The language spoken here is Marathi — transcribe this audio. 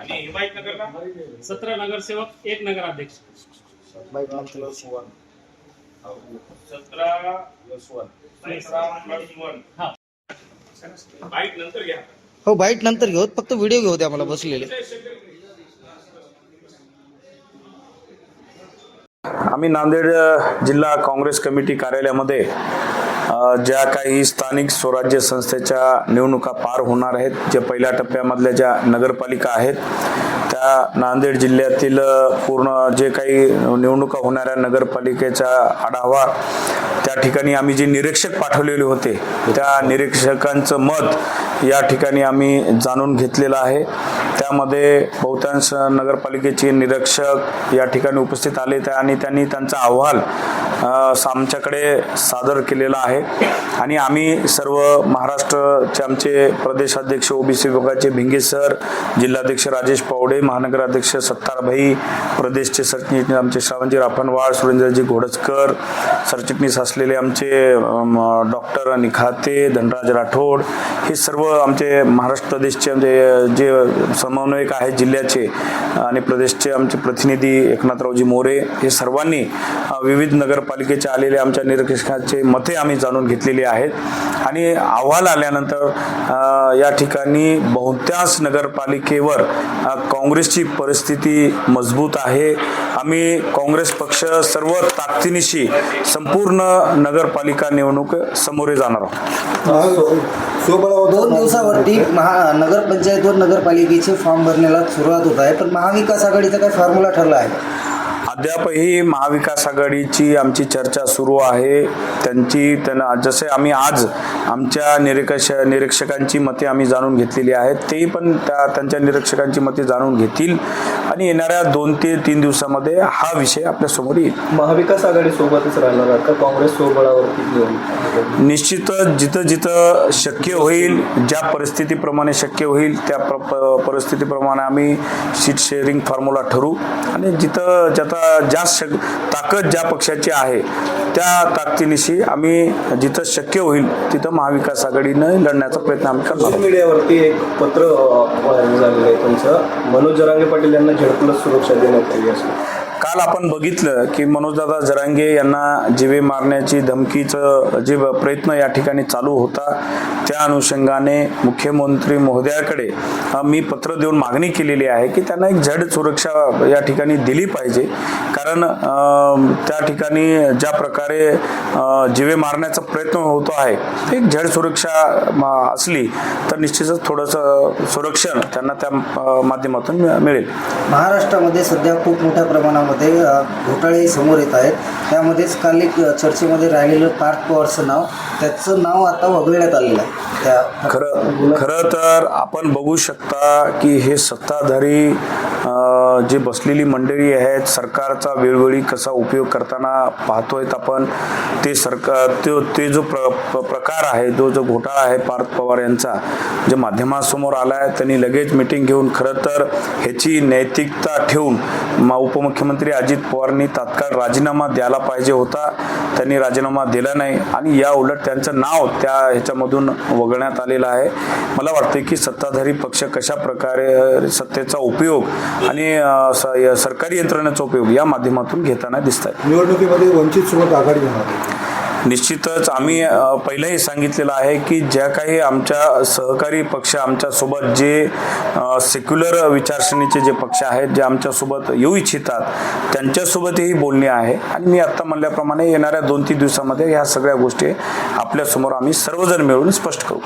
आणि हिमायत नगरला सतरा नगरसेवक एक नगराध्यक्ष. सतरा प्लस वन सतरा प्लस वन हा. बाईक नंतर घ्या. हो बाईट नंतर घेऊ. फक्त व्हिडिओ घेऊ द्या मला बसलेले. आम्ही नांदेड जिल्हा काँग्रेस कमिटी कार्यालयामध्ये ज्या काही स्थानिक स्वराज्य संस्थेच्या निवडणुका पार होणार आहेत ज्या पहिल्या टप्प्यामधल्या ज्या नगरपालिका आहेत त्या नांदेड जिल्ह्यातील पूर्ण जे काही निवडणुका होणाऱ्या नगरपालिकेचा आढावा त्या ठिकाणी आम्ही जे निरीक्षक पाठवलेले होते त्या निरीक्षकांचं मत या ठिकाणी आम्ही जाणून घेतलेलं आहे. त्यामध्ये बहुतांश नगरपालिकेचे निरीक्षक या ठिकाणी उपस्थित आले त्या आणि त्यांनी त्यांचा अहवाल आमच्याकडे सादर केलेला आहे. आणि आम्ही सर्व महाराष्ट्रचे आमचे प्रदेशाध्यक्ष ओबीसी विभागाचे भिंगे सर जिल्हाध्यक्ष राजेश पावडे महानगराध्यक्ष सत्तारभाई प्रदेशचे सरचिटणीस आमचे श्रावणजी राफणवाड सुरेंद्रजी घोडजकर सरचिटणीस असलेले आमचे डॉक्टर निखाते धनराज राठोड हे सर्व आमचे महाराष्ट्र प्रदेशचे आमचे जे समन्वयक आहेत जिल्ह्याचे आणि प्रदेशचे आमचे प्रतिनिधी एकनाथरावजी मोरे हे सर्वांनी विविध नगर नगरपालिकेच्या आलेले आमच्या निरीक्षकांचे मते आम्ही जाणून घेतलेली आहेत. आणि अहवाल आल्यानंतर या ठिकाणी बहुतांश नगरपालिकेवर काँग्रेसची परिस्थिती मजबूत आहे. आम्ही काँग्रेस पक्ष सर्व ताकदीनिशी संपूर्ण नगरपालिका निवडणूक समोरे जाणार आहोत. दोन दिवसावरती महा नगरपंचायतवर नगरपालिकेचे फॉर्म भरण्याला सुरुवात होत आहे. पण महाविकास आघाडीचा काय फॉर्म्युला ठरला आहे. अद्यापही महाविकास आघाडीची आमची चर्चा सुरू आहे. त्यांची त्यांना जसे आम्ही आज आमच्या निरीक्षक निरीक्षकांची मते आम्ही जाणून घेतलेली आहेत तेही पण त्या त्यांच्या निरीक्षकांची मते जाणून घेतील. आणि येणाऱ्या दोन ते तीन दिवसामध्ये हा विषय आपल्यासमोर येईल. महाविकास आघाडी सोबतच राहणार का? काँग्रेस सोबळावरती निश्चितच जिथं जिथं शक्य होईल ज्या परिस्थितीप्रमाणे शक्य होईल त्या परिस्थितीप्रमाणे आम्ही सीट शेअरिंग फॉर्म्युला ठरू आणि जिथं ज्याचा जास्त शक ताकद ज्या पक्षाची आहे त्या ताकदीनिशी आम्ही जिथं शक्य होईल तिथं महाविकास आघाडीनं लढण्याचा प्रयत्न आम्ही आहोत. मीडियावरती एक पत्र व्हायरल झालेलं आहे तुमचं मनोज जरांगे पाटील यांना झेडप्लस सुरक्षा देण्यात आली असं काल आपण बघितलं की मनोजदादा जरांगे यांना जीवे मारण्याची धमकीचं जे प्रयत्न या ठिकाणी चालू होता त्या अनुषंगाने मुख्यमंत्री महोदयाकडे मी पत्र देऊन मागणी केलेली आहे की त्यांना एक झड सुरक्षा या ठिकाणी दिली पाहिजे. कारण त्या ठिकाणी ज्या प्रकारे जीवे मारण्याचा प्रयत्न होतो आहे एक झड सुरक्षा असली तर निश्चितच थोडंसं सुरक्षण त्यांना त्या माध्यमातून मिळेल. महाराष्ट्रामध्ये सध्या खूप मोठ्या प्रमाणावर अ, घोटाळे समोर येत आहेत. त्यामध्येच काल एक चर्चेमध्ये राहिलेलं पार्थ पवारचं नाव त्याचं नाव आता वगळण्यात आलेलं आहे. त्या खरं खरं तर आपण बघू शकता की हे सत्ताधारी जे बसलेली मंडळी आहेत सरकारचा वेळोवेळी कसा उपयोग करताना पाहतोय आपण ते सरकार तो ते जो प्र प्र- प्रकार आहे जो जो घोटाळा आहे पार्थ पवार यांचा जे माध्यमांसमोर आला आहे त्यांनी लगेच मिटिंग घेऊन खरं तर ह्याची नैतिकता ठेवून उपमुख्यमंत्री अजित पवारांनी तात्काळ राजीनामा द्यायला पाहिजे होता. त्यांनी राजीनामा दिला नाही आणि या उलट त्यांचं नाव त्या ह्याच्यामधून वगळण्यात आलेलं आहे. मला वाटतं की सत्ताधारी पक्ष कशा प्रकारे सत्तेचा उपयोग आणि स- सरकारी यंत्रणेचा उपयोग या माध्यमातून घेताना दिसत आहेत निवडणुकीमध्ये वंचित सोबत आघाडी आहे. निश्चितच आम्ही अ, पहिलंही सांगितलेलं आहे की ज्या काही आमच्या सहकारी पक्ष आमच्यासोबत जे सेक्युलर विचारसरणीचे जे पक्ष आहेत जे आमच्यासोबत येऊ इच्छितात त्यांच्यासोबतही बोलणे आहे. आणि मी आत्ता म्हणल्याप्रमाणे येणाऱ्या दोन तीन दिवसामध्ये ह्या सगळ्या गोष्टी आपल्यासमोर आम्ही सर्वजण मिळून स्पष्ट करू.